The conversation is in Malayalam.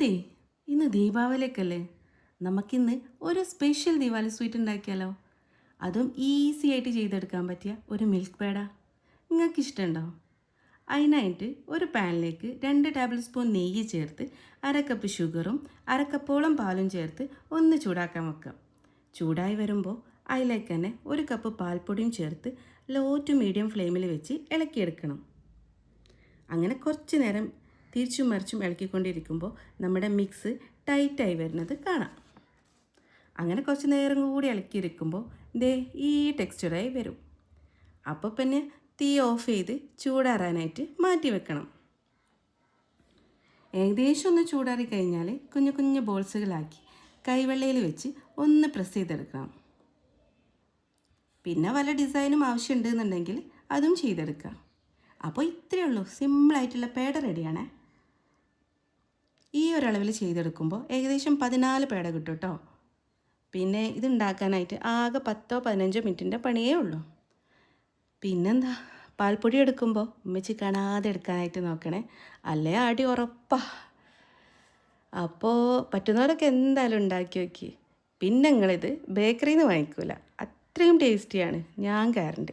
അതെ ഇന്ന് ദീപാവലിയൊക്കെയല്ലേ? നമുക്കിന്ന് ഒരു സ്പെഷ്യൽ ദീപാവലി സ്വീറ്റ് ഉണ്ടാക്കിയാലോ? അതും ഈസി ആയിട്ട് ചെയ്തെടുക്കാൻ പറ്റിയ ഒരു മിൽക്ക് പേട നിങ്ങൾക്ക് ഇഷ്ടമുണ്ടോ അതിനായിട്ട് ഒരു പാനിലേക്ക് രണ്ട് ടേബിൾ സ്പൂൺ നെയ്യ് ചേർത്ത് അര കപ്പ് ഷുഗറും അര പാലും ചേർത്ത് ഒന്ന് ചൂടാക്കാൻ വെക്കാം ചൂടായി വരുമ്പോൾ അതിലേക്ക് തന്നെ ഒരു കപ്പ് പാൽപ്പൊടിയും ചേർത്ത് ലോ ടു മീഡിയം ഫ്ലെയിമിൽ വെച്ച് ഇളക്കിയെടുക്കണം. അങ്ങനെ കുറച്ച് നേരം തിരിച്ചും മറിച്ചും ഇളക്കിക്കൊണ്ടിരിക്കുമ്പോൾ നമ്മുടെ മിക്സ് ടൈറ്റായി വരുന്നത് കാണാം. അങ്ങനെ കുറച്ച് നേരം കൂടി ഇളക്കിയിരിക്കുമ്പോൾ ദേ ഈ ടെക്സ്ചറായി വരും. അപ്പോൾ പിന്നെ തീ ഓഫ് ചെയ്ത് ചൂടാറാനായിട്ട് മാറ്റി വെക്കണം. ഏകദേശം ഒന്ന് ചൂടാറി കഴിഞ്ഞാൽ കുഞ്ഞു കുഞ്ഞു ബോൾസുകളാക്കി കൈവെള്ളയിൽ വെച്ച് ഒന്ന് പ്രസ് ചെയ്തെടുക്കണം. പിന്നെ വല്ല ഡിസൈനും ആവശ്യമുണ്ടെന്നുണ്ടെങ്കിൽ അതും ചെയ്തെടുക്കാം. അപ്പോൾ ഇത്രയേ ഉള്ളൂ. സിമ്പിളായിട്ടുള്ള പേട റെഡിയാണേ ഈ ഒരളവിൽ ചെയ്തെടുക്കുമ്പോൾ ഏകദേശം പതിനാല് പേട കിട്ടും കേട്ടോ പിന്നെ ഇതുണ്ടാക്കാനായിട്ട് ആകെ പത്തോ പതിനഞ്ചോ മിനിറ്റിന്റെ പണിയേ ഉള്ളൂ. പിന്നെന്താ? പാൽപ്പൊടി എടുക്കുമ്പോൾ ഉമ്മച്ചി കാണാതെ എടുക്കാനായിട്ട് നോക്കണേ. അല്ലേ ആടി ഉറപ്പാ. അപ്പോൾ പറ്റുന്നവരൊക്കെ എന്തായാലും ഉണ്ടാക്കി നോക്കി. പിന്നെ നിങ്ങളിത് ബേക്കറിയിൽ നിന്ന് വാങ്ങിക്കൂല. അത്രയും ടേസ്റ്റിയാണ്. ഞാൻ കയറുണ്ട്